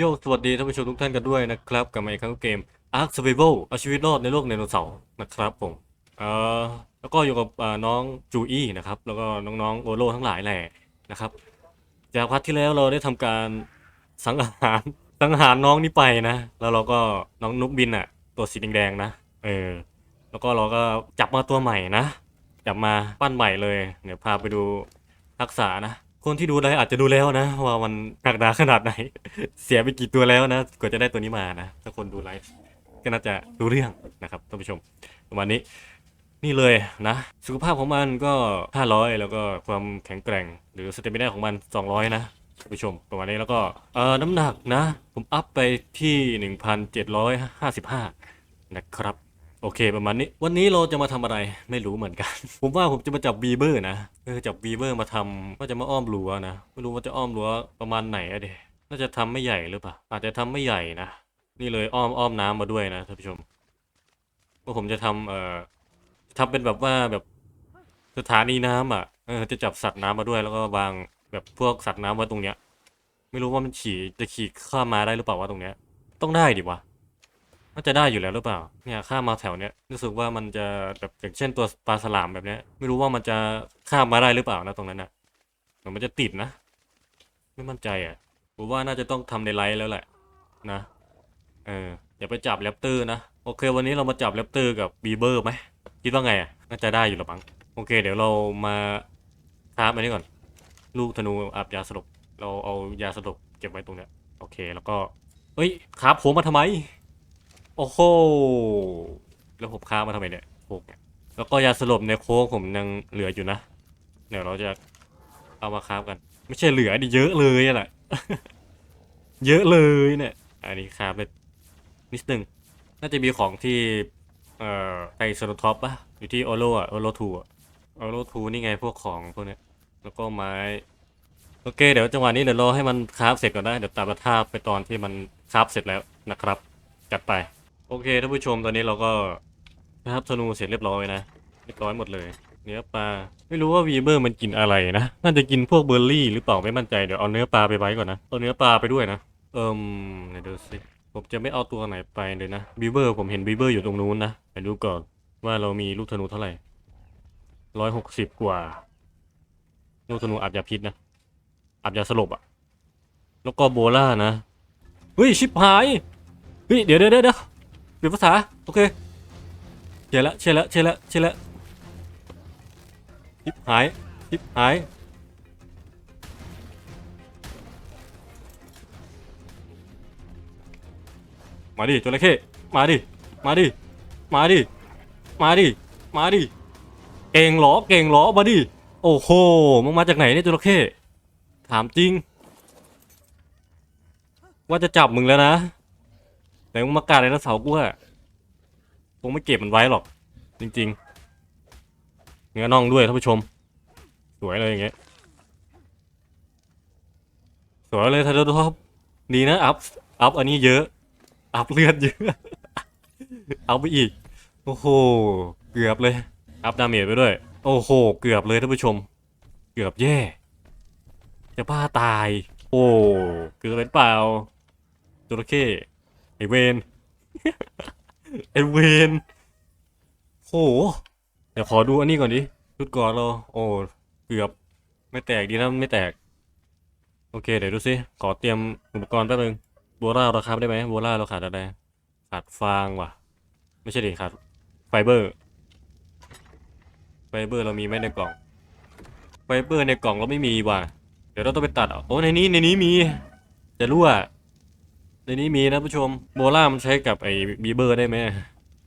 โยสวัสดีท่านผู้ชมทุกท่านกันด้วยนะครับกับมาอีกครั้งกับเกม Ark Survival เอาชีวิตรอดในโลกไดโนเสาร์นะครับผมเอ่อแล้วก็อยู่กับน้องจูอี้นะครับแล้วก็น้องๆโอโลทั้งหลายแหละนะครับ จากพัทที่แล้วเราได้ทำการสังหารสังหารน้องนี่ไปนะ แล้วเราก็น้องนุกบินอะตัวสีแดงๆนะเออแล้วก็เราก็จับมาตัวใหม่นะจับมาปั้นใหม่เลยเดี๋ยวพาไปดูทักษะนะ คนที่ดูได้อาจจะดูแล้วนะ ว่ามันหนักหนาขนาดไหน เสียไปกี่ตัวแล้วนะกว่าจะได้ตัวนี้มานะถ้าคนดูไลฟ์ก็น่าจะรู้เรื่องนะครับท่านผู้ชมประมาณนี้นี่เลยนะ สุขภาพของมันก็ 500 แล้วก็ความแข็งแกร่ง หรือสเตมินาของมัน 200 นะท่านผู้ชมประมาณนี้แล้วก็เอ่อน้ำหนักนะ ผมอัพไปที่ 1,755 นะครับ โอเคประมาณนี้ วันนี้เราจะมาทำอะไรไม่รู้เหมือนกัน ผมว่าผมจะมาจับวีเบอร์นะเออจับวีเบอร์มาทำว่าจะมาอ้อมรั้วนะไม่รู้ว่าจะอ้อมรั้วประมาณไหนอะเดน่าจะทำไม่ใหญ่หรือเปล่าอาจจะทำไม่ใหญ่นะนี่เลยอ้อมอ้อมน้ำมาด้วยนะท่านผู้ชมว่าผมจะทำเอ่อทำเป็นแบบว่าแบบสถานีน้ำอะเออจะจับสัตว์น้ำมาด้วยแล้วก็วางแบบพวกสัตว์น้ำไว้ตรงเนี้ย ไม่รู้ว่ามันขี่จะขี่ข้ามมาได้หรือเปล่าวะตรงเนี้ย ต้องได้ดิวะ น่าจะได้อยู่แล้วหรือเปล่า เนี่ยข้ามมาแถวเนี้ยรู้สึกว่ามันจะแบบอย่างเช่นตัวปลาสลามแบบเนี้ย ไม่รู้ว่ามันจะข้ามมาได้หรือเปล่านะตรงนั้นน่ะหมือนมันจะติดนะ ไม่มั่นใจอะผมว่าน่าจะต้องทำในไลฟ์แล้วแหละ นะเอออย่าไปจับแรปเตอร์นะโอเค วันนี้เรามาจับแรปเตอร์กับบีเบอร์ไหมคิดว่าไงอะน่าจะได้อยู่หรือมั้งโอเค เดี๋ยวเรามาคราฟอันนี้ก่อน ลูกธนูอาบยาสลบเราเอายาสลบเก็บไว้ตรงเนี้ยโอเค แล้วก็เฮ้ยคราฟโผล่มาทำไม โอ้โห แล้วผมค้ามาทำไมเนี่ยโคกเนี่ยแล้วก็ยาสลบในโค้กผมยังเหลืออยู่นะ เดี๋ยวเราจะเอามาค้ากัน ไม่ใช่เหลือดิเยอะเลยแหละเยอะเลยเนี่ย อันนี้ค้าไปนิดนึง น่าจะมีของที่ เอ่อไอโซโลท็อปปะอยู่ที่โอโลอะโอโลทูอะโอโลทูนี่ไงพวกของพวกเนี้ย แล้วก็ไม้ โอเค เดี๋ยวจังหวะนี้เดี๋ยวรอให้มันคราฟเสร็จก่อนได้เดี๋ยวตามมาทาบไปตอนที่มันคราฟเสร็จแล้วนะครับ จัดไป โอเคท่านผู้ชมตอนนี้เราก็นะครับธนูเสร็จเรียบร้อยนะเรียบร้อยหมดเลย เนื้อปลาไม่รู้ว่าวีเบอร์มันกินอะไรนะน่าจะกินพวกเบอร์รี่หรือเปล่าไม่มั่นใจเดี๋ยวเอาเนื้อปลาไปไว้ก่อนนะเอาเนื้อปลาไปด้วยนะเอิมไหนดูสิผมจะไม่เอาตัวไหนไปเลยนะบีเบอร์ผมเห็นบีเบอร์อยู่ตรงนู้นนะไปดูก่อนว่าเรามีลูกธนูเท่าไหร่ร้อยหกสิบกว่าลูกธนูอับยาพิษนะอับยาสลบอะแล้วก็โบล่านะเฮ้ยชิบหายเฮ้ยเดี๋ยวเดี๋ยวเดี๋ยว เปลี่ยนภาษา โอเคเชื่อละเชื่อละเชื่อละเชื่อละทิปหายทิปหายมาดิจระเข้มาดิมาดิมาดิมาดิมาดิเก่งหรอเก่งหรอมาดิโอ้โหมึงมาจากไหนเนี่ยจระเข้ถามจริง ว่าจะจับมึงแล้วนะ มึงมากาดไดโนเสาร์กูอะคงไม่เก็บมันไว้หรอก จริงๆเนื้อน่องด้วยท่านผู้ชม สวยเลยอย่างเงี้ยสวยเลยท่านผู้ชมดีนะอัพอัพอันนี้เยอะ อัพเลือดเยอะเอาไปอีก โอ้โห เกือบเลย อัพดาเมจไปด้วย โอ้โห เกือบเลยท่านผู้ชม เกือบแย่ จะบ้าตาย โอ้ เกือบเป็นเปล่าจระเข้ ไอเวนไอเวนโหเดี๋ยวขอดูอันนี้ก่อนดิชุดก่อนเรา โอ้เกือบไม่แตกดีนะไม่แตก โอเค เดี๋ยวดูสิขอเตรียมอุปกรณ์แป๊บนึงโบล่าเราครับได้ไหมโบล่าเราขาดอะไรขาดฟางว่ะ ไม่ใช่ดิขาดไฟเบอร์ ไฟเบอร์เรามีไหมในกล่อง ไฟเบอร์ในกล่องเราไม่มีว่ะ เดี๋ยวเราต้องไปตัดโอ้ในนี้ในนี้มี จะรั่ว ในนี้มีนะผู้ชมโบล่ามันใช้กับไอ้บีเบอร์ได้ไหม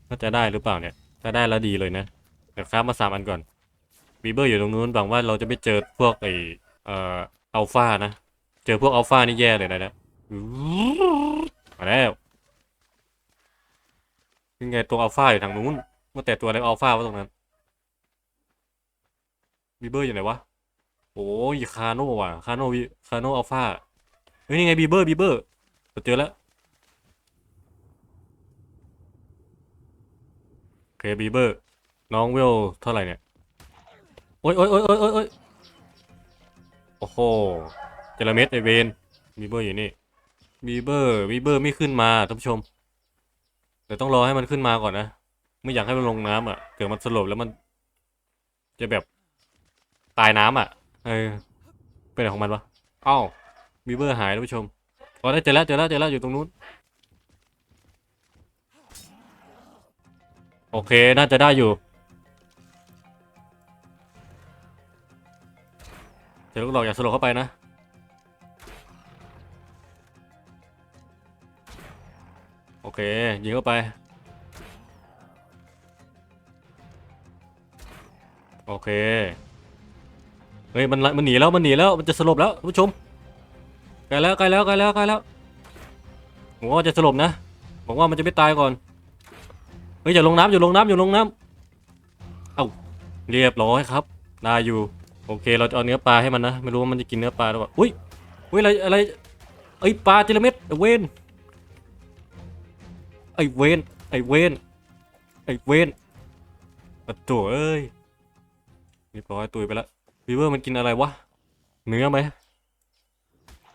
น่าจะได้หรือเปล่าเนี่ยถ้าได้แล้วดีเลยนะเดี๋ยวครับมาสามอันก่อนบีเบอร์อยู่ตรงนู้นหวังว่าเราจะไม่เจอพวกไอ้เอ่ออัลฟานะเจอพวกอัลฟานี่แย่เลยนะเนี่ยมาแล้วยังไงตัวอัลฟาอยู่ทางนู้นเมื่อแต่ตัวอะไรอัลฟาวะตรงนั้นบีเบอร์อยู่ไหนวะโอ้ยคาโน่ว่ะคาโน่คาโน่อัลฟาเฮ้ยนี่ไงบีเบอร์บีเบอร์ เราเจอแล้วเคบีเบอร์ น้องเวลเท่าไหร่เนี่ย โอ้ยโอ้ยโอ้ยโอ้ยโอ้ยโอ้โหเจลเม็ดไอเวนบีเบอร์อยู่นี่บีเบอร์บีเบอร์ไม่ขึ้นมาท่านผู้ชมเดี๋ยวต้องรอให้มันขึ้นมาก่อนนะ ไม่อยากให้มันลงน้ำอะเกิดมันสลบแล้วมัน จะแบบตายน้ำอะเออเป็นอะไรของมันวะอ้าวบีเบอร์หายท่านผู้ชม อ๋อได้เจอแล้วเจอแล้วเจอแล้วอยู่ตรงนู้น โอเคน่าจะได้อยู่เดี๋ยวลูกหลอกอย่าสลบเข้าไปนะโอเคยิงเข้าไปโอเคเฮ้ยมันลมันหนีแล้วมันหนีแล้วมันจะสลบแล้วผู้ชม กลแล้วใกลแล้วใกลแล้วใกลแล้วผมว่าจะสลบนะบอกว่ามันจะไม่ตายก่อนเฮ้ยอย่าลงน้ำอย่าลงน้ำอย่าลงน้ำเอ้าเรียบร้อยครับได้อยู่โอเคเราจะเอาเนื้อปลาให้มันนะไม่รู้ว่ามันจะกินเนื้อปลาหรือเปล่าอุ้ยอุ้ยอะไรอะไรไอ้ยปลาทีละเม็ดไอเวนไอ้เวนไอ้เวนไอ้เวนอะโถ่เอ้ยเรียบร้อยตุยไปแล้ววีเวอร์มันกินอะไรวะเนื้อไหม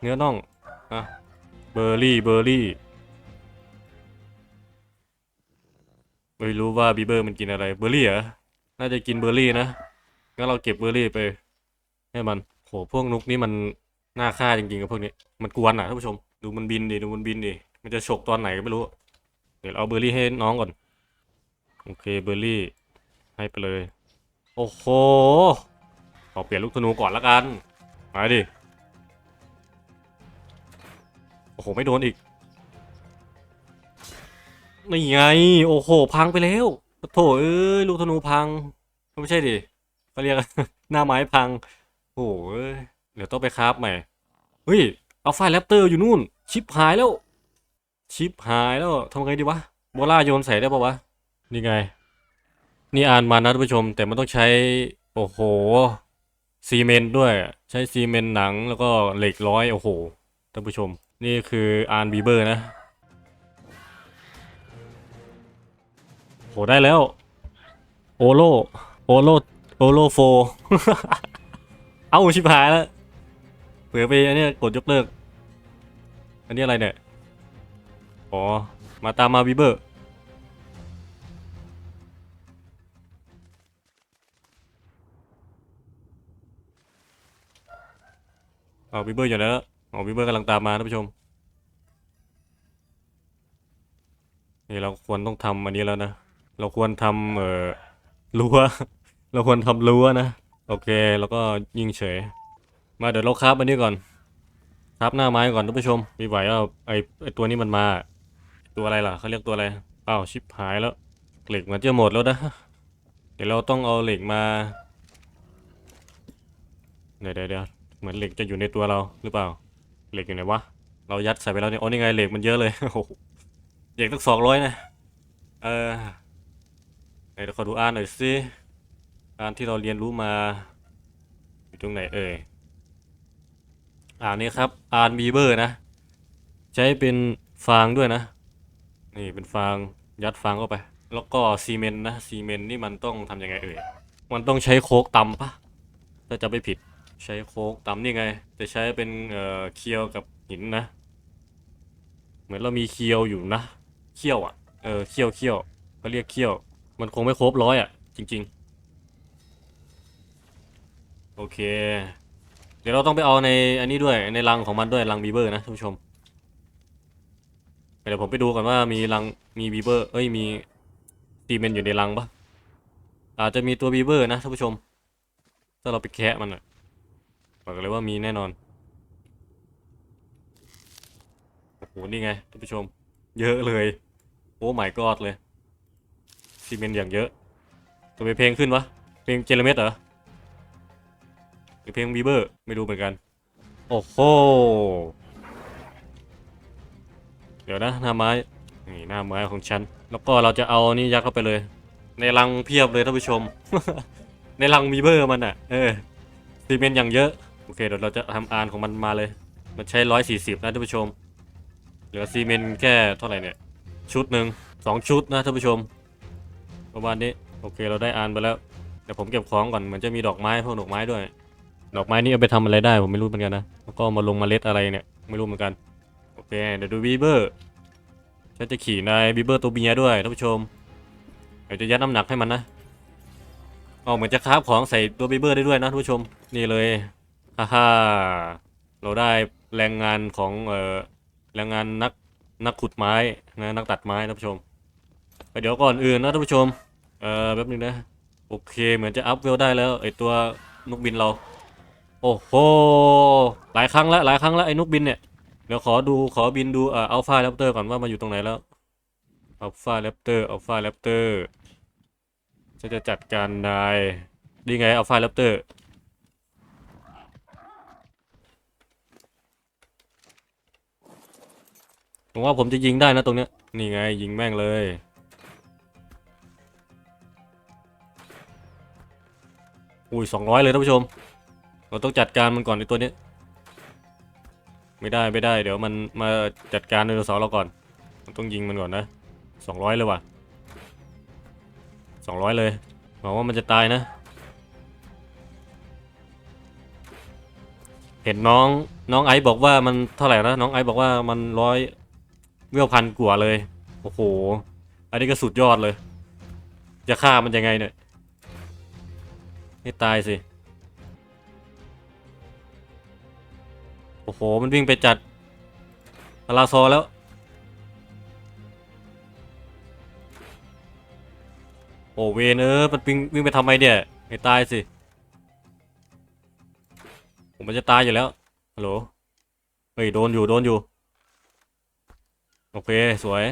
เนื้อน่องอะเบอร์รี่เบอร์รี่ไม่รู้ว่าบีเบอร์มันกินอะไรเบอร์รี่เหรอน่าจะกินเบอร์รี่นะงั้นเราเก็บเบอร์รี่ไป ให้มันโหพวกนุกนี่มันน่าฆ่าจริงๆกับพวกนี้มันกวนอะท่านผู้ชม ดูมันบินดิดูมันบินดิมันจะฉกตอนไหนก็ไม่รู้ เดี๋ยวเราเอาเบอร์รี่ให้น้องก่อนโอเคเบอร์รี่ ให้ไปเลย โอ้โหขอเปลี่ยนลูกธนูก่อนละกันมาดิ หไม่โดนอีกนี่ไง โอ้โห พังไปแล้วโถเอ้ยลูกธนูพัง ไม่ใช่ดิเขาเรียกหน้าไม้พังโอ้ยเดี๋ยวต้องไปคราฟใหม่เฮ้ยเอาไฟแรปเตอร์อยู่นู่น ชิปหายแล้ว ชิปหายแล้วทำไงดีวะโบล่าโยนใส่ได้ปะวะนี่ไง นี่อ่านมานะท่านผู้ชม แต่มันต้องใช้ โอ้โหซีเมนต์ด้วย ใช้ซีเมนต์หนังแล้วก็เหล็กร้อยโอ้โหท่านผู้ชม นี่คืออาร์นบีเบอร์นะ โหได้แล้ว โอโล โอโล โอโลโฟ เอ้าชิบหายแล้วเผื่อไปอันนี้กดยกเลิก อันนี้อะไรเนี่ย อ๋อ มาตามมาบีเบอร์เอาบีเบอร์อยู่ไหนแล้ว อ๋อบีเบอร์กำลังตามมาท่านผู้ชม นี่เราควรต้องทำอันนี้แล้วนะ เราควรทำเอ่อรั้ว เราควรทำรั้วนะ โอเค แล้วก็ยิงเฉย มาเดี๋ยวเราคราฟอันนี้ก่อนคราฟหน้าไม้ก่อนท่านผู้ชม มีไหวว่าไอไอตัวนี้มันมา ตัวอะไรล่ะเขาเรียกตัวอะไรอ้าวชิบหายแล้ว เหล็กมันจะหมดแล้วนะ เดี๋ยวเราต้องเอาเหล็กมา เดี๋ยวเดี๋ยวเดี๋ยวเหมือนเหล็กจะอยู่ในตัวเราหรือเปล่า เหล็กอยู่ไหนวะ เรายัดใส่ไปแล้วเนี่ยโอ้นี่ไงเหล็กมันเยอะเลยโอ้โหเหล็กตั้งสองร้อยนะ เออไหนเขอดูอ่านหน่อยสิอ่านที่เราเรียนรู้มา อยู่ตรงไหนเอ่ย อ่านนี้ครับ อ่านบีเบอร์นะ ใช้เป็นฟางด้วยนะ นี่เป็นฟางยัดฟางเข้าไป แล้วก็ซีเมนต์นะ ซีเมนต์นี่มันต้องทำยังไงเอ่ย มันต้องใช้โคกตำปะถ้าจะไม่ผิด ใช้โคกตำนี่ไงจะใช้เป็นเอ่อเคียวกับหินนะ เหมือนเรามีเคียวอยู่นะเขี้ยวอะเออเขี้ยวเขี้ยวเขาเรียกเขี้ยว มันคงไม่ครบร้อยอะ จริง ๆ โอเค เดี๋ยวเราต้องไปเอาในอันนี้ด้วยในรังของมันด้วยรังบีเบอร์นะท่านผู้ชมเดี๋ยวผมไปดูก่อนว่ามีรังมีบีเบอร์เอ้ยมีซีเมนอยู่ในรังปะอาจจะมีตัวบีเบอร์นะท่านผู้ชม ถ้าเราไปแคะมันอะ บอกเลยว่ามีแน่นอนโอ้โหนี่ไงท่านผู้ชม เยอะเลย โอ้ my god เลยซีเมนต์อย่างเยอะตัวไปเพลงขึ้นวะเพลงเจลเมตเหรอหรือเพลงบีเบอร์ไม่รู้เหมือนกัน โอ้โหเดี๋ยวนะหน้าไม้นี่หน้าไม้ของฉัน แล้วก็เราจะเอานี่ยัดเข้าไปเลย ในรังเพียบเลยท่านผู้ชม ในรังบีเบอร์มันอะ เออซีเมนต์อย่างเยอะ โอเคเดี๋ยวเราจะทำอานของมันมาเลย มันใช้ร้อยสี่สิบนะท่านผู้ชม เหลือซีเมนต์แค่เท่าไหร่เนี่ย ชุดหนึ่งสองชุดนะท่านผู้ชม ประมาณนี้ โอเคเราได้อ่านไปแล้ว เดี๋ยวผมเก็บของก่อน มันจะมีดอกไม้พวกดอกไม้ด้วย ดอกไม้นี่เอาไปทำอะไรได้ผมไม่รู้เหมือนกันนะ แล้วก็มาลงเมล็ดอะไรเนี่ยไม่รู้เหมือนกัน โอเคเดี๋ยวดูบีเบอร์ฉันจะขี่นายบีเบอร์ตัวเมียด้วยท่านผู้ชม เดี๋ยวจะยัดน้ำหนักให้มันนะอ๋อเหมือนจะคาบของใส่ตัวบีเบอร์ได้ด้วยนะท่านผู้ชม นี่เลย ฮ่าฮ่าเราได้แรงงานของเอ่อแรงงานนักนักขุดไม้นะนักตัดไม้ท่านผู้ชมเดี๋ยวก่อนอื่นนะท่านผู้ชมเอ่อแป๊บนึงนะโอเคเหมือนจะอัพเวลได้แล้วไอตัวนกบินเรา โอ้โหหลายครั้งแล้วหลายครั้งแล้วไอ้นกบินเนี่ยเดี๋ยวขอดูขอบินดูเอ่ออัลฟาแรปเตอร์ก่อนว่ามันอยู่ตรงไหนแล้วอัลฟาแรปเตอร์อัลฟาแรปเตอร์จะจะจัดการนายดีไงอัลฟาแรปเตอร์ ผมว่าผมจะยิงได้นะตรงเนี้ย นี่ไงยิงแม่งเลย อุ้ยสองร้อยเลยท่านผู้ชม เราต้องจัดการมันก่อนในตัวนี้ ไม่ได้ไม่ได้ เดี๋ยวมันมาจัดการไดโนเสาร์เราก่อน มันต้องยิงมันก่อนนะสองร้อยเลยว่ะสองร้อยเลยหวังว่ามันจะตายนะ เห็นน้องน้องไอซ์บอกว่ามันเท่าไหร่นะน้องไอซ์บอกว่ามันร้อย เวลพันกว่าเลย โอ้โห อันนี้ก็สุดยอดเลย จะฆ่ามันยังไงเนี่ย ให้ตายสิ โอ้โห มันวิ่งไปจัดพาราซอแล้ว โอ้เวนเออ มันวิ่งวิ่งไปทำไมเนี่ย ให้ตายสิ ผมมันจะตายอยู่แล้ว ฮัลโหล เฮ้ย โดนอยู่ โดนอยู่ โอเค สวย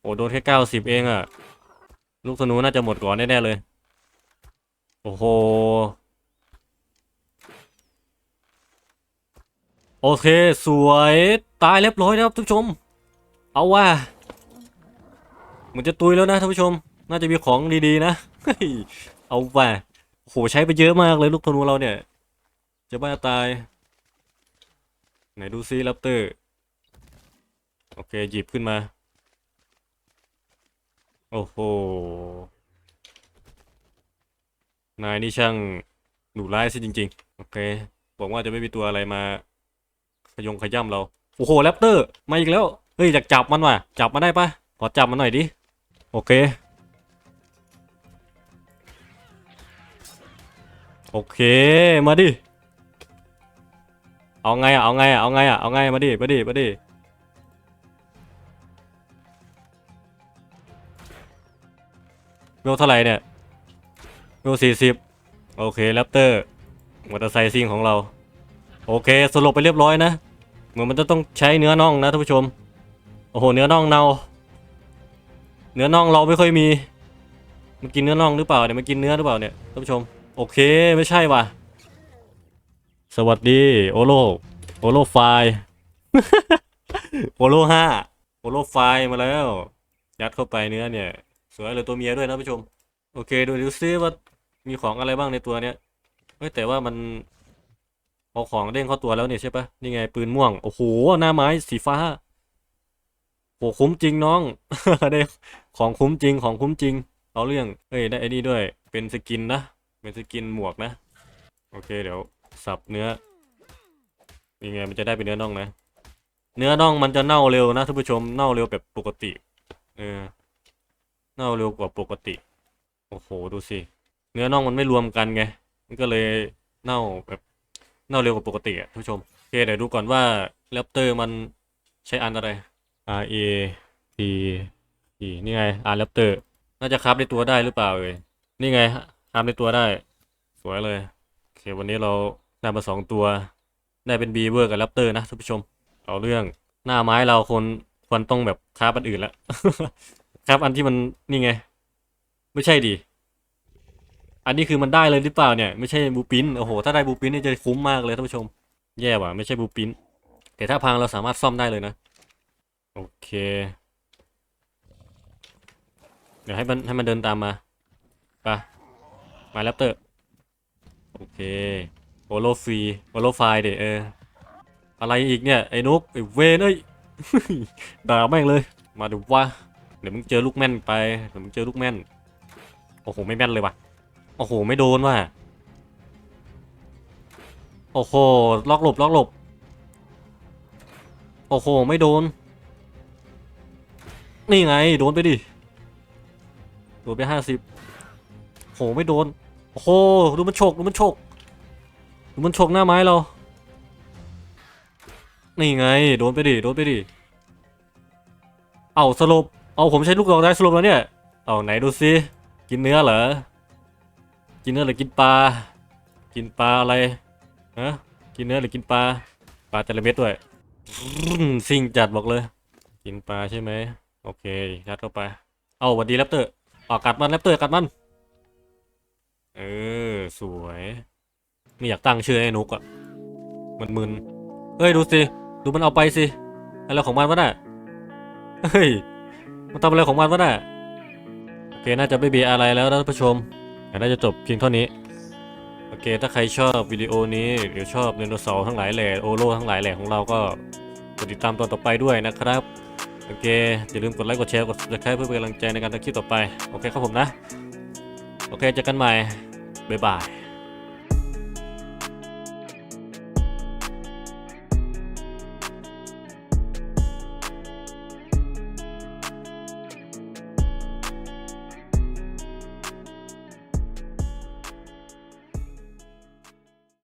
โอ้โดนแค่เก้าสิบเองอะลูกธนูน่าจะหมดก่อนแน่ๆเลย โอ้โห โอเค สวย ตายเรียบร้อยแล้วครับท่านผู้ชม เอาว่าเหมือนจะตุยแล้วนะท่านผู้ชม น่าจะมีของดีๆนะ เอาว่าโอ้โหใช้ไปเยอะมากเลยลูกธนูเราเนี่ย จะบ้าตาย ไหนดูซิแรปเตอร์ โอเค หยิบขึ้นมา โอ้โห นายนี่ช่างดุร้ายซะจริง ๆ โอเคบอกว่าจะไม่มีตัวอะไรมา ขยงขย่ำเรา โอ้โหแรปเตอร์ มาอีกแล้ว เฮ้ยอยากจับมันว่ะ จับมาได้ปะขอจับมันหน่อยดิ โอเค โอเค มาดิ เอาไงอะเอาไงอะเอาไงอะเอาไงมาดิมาดิมาดิเวลเท่าไหร่เนี่ยเวลสี่สิบโอเคแรปเตอร์มอเตอร์ไซค์ซิ่งของเรา โอเคสลบไปเรียบร้อยนะ เหมือนมันจะต้องใช้เนื้อน่องนะท่านผู้ชม โอ้โหเนื้อน่องเนาเนื้อน่องเราไม่ค่อยมี มันกินเนื้อน่องหรือเปล่าเนี่ยมันกินเนื้อหรือเปล่าเนี่ยท่านผู้ชม โอเคไม่ใช่ว่ะ สวัสดีโอโลโอโลไฟโอโลห้าโอโลไฟมาแล้ว ยัดเข้าไปเนื้อเนี่ย สวยเลยตัวเมียด้วยนะผู้ชม โอเคดูดูซิว่ามีของอะไรบ้างในตัวเนี้ยเฮ้ยแต่ว่ามันเอาของเด้งเข้าตัวแล้วเนี่ยใช่ปะนี่ไงปืนม่วง โอ้โห หน้าไม้สีฟ้าโหคุ้มจริงน้อง ได้ของคุ้มจริงของคุ้มจริง เอาเรื่อง เฮ้ยได้ไอ้นี่ด้วย เป็นสกินนะ เป็นสกินหมวกนะ โอเคเดี๋ยว สับเนื้อนี่ไงมันจะได้เป็นเนื้อน่องนะ เนื้อน่องมันจะเน่าเร็วนะท่านผู้ชมเน่าเร็วแบบปกติเออเน่าเร็วกว่าปกติ โอ้โหดูสิเนื้อน่องมันไม่รวมกันไงมันก็เลยเน่าแบบเน่าเร็วกว่าปกติอะท่านผู้ชมโอเคเดี๋ยวดูก่อนว่าแรปเตอร์มันใช้อันอะไร R A P P นี่ไง R แรปเตอร์น่าจะคราฟในตัวได้หรือเปล่าเอ่ยนี่ไงคราฟในตัวได้ สวยเลยโอเควันนี้เรา ได้มาสองตัว ได้เป็นบีเวอร์กับแรปเตอร์นะท่านผู้ชม เอาเรื่องหน้าไม้เราคนควรต้องแบบคราฟอันอื่นละครับอันที่มันนี่ไง ไม่ใช่ดิอันนี้คือมันได้เลยหรือเปล่าเนี่ยไม่ใช่บูปินโอ้โหถ้าได้บูปินนี่จะคุ้มมากเลยท่านผู้ชม แย่ว่ะไม่ใช่บูปินแต่ถ้าพังเราสามารถซ่อมได้เลยนะโอเค เดี๋ยวให้มันให้มันเดินตามมาไปมาแรปเตอร์โอเค โอโลฟรีโอโลไฟเดเออ อะไรอีกเนี่ย ไอ้นุกไอ้เวนเอ้ยด่าแม่งเลย มาดูว่า เดี๋ยวมึงเจอลูกแม่นไป เดี๋ยวมึงเจอลูกแม่น โอ้โห ไม่แม่นเลยว่ะ โอ้โห ไม่โดนว่ะ โอ้โห ล็อกหลบ ล็อกหลบ โอ้โห ไม่โดน นี่ไง โดนไปดิ โดนไปห้าสิบโห ไม่โดน โอ้โห ดูมันโฉกดูมันฉก มันฉกหน้าไม้เรา นี่ไง โดนไปดิ โดนไปดิ เอาสลบ เอาผมใช้ลูกดอกได้สลบแล้วเนี่ย เอาไหนดูซิ กินเนื้อเหรอ กินเนื้อหรือกินปลา กินปลาอะไร ฮะ กินเนื้อหรือกินปลา ปลาแต่ละเม็ดด้วยอื้อซิ่งจัดบอกเลย กินปลาใช่ไหม โอเคยัดเข้าไป เอาวัดดีแรปเตอร์ออกกัดมันแรปเตอร์กัดมัน เออ สวย ไม่อยากตั้งชื่อให้นุกอะมันมึนเฮ้ยดูสิ ดูมันเอาไปสิ อะไรของมันวะน่ะ เฮ้ย มันทำอะไรของมันวะน่ะ โอเค น่าจะไม่มีอะไรแล้วนะท่านผู้ชมน่าจะจบเพียงเท่านี้ โอเค ถ้าใครชอบวิดีโอนี้หรือชอบไดโนเสาร์ทั้งหลายแหล่โอโลทั้งหลายแหล่ของเราก็กดติดตามตอนต่อไปด้วยนะครับ โอเค อย่าลืมกดไลค์ กดแชร์ กด subscribe เพื่อเป็นกำลังใจในการทำคลิปต่อไป โอเคครับผมนะ โอเคเจอกันใหม่ บ๊ายบาย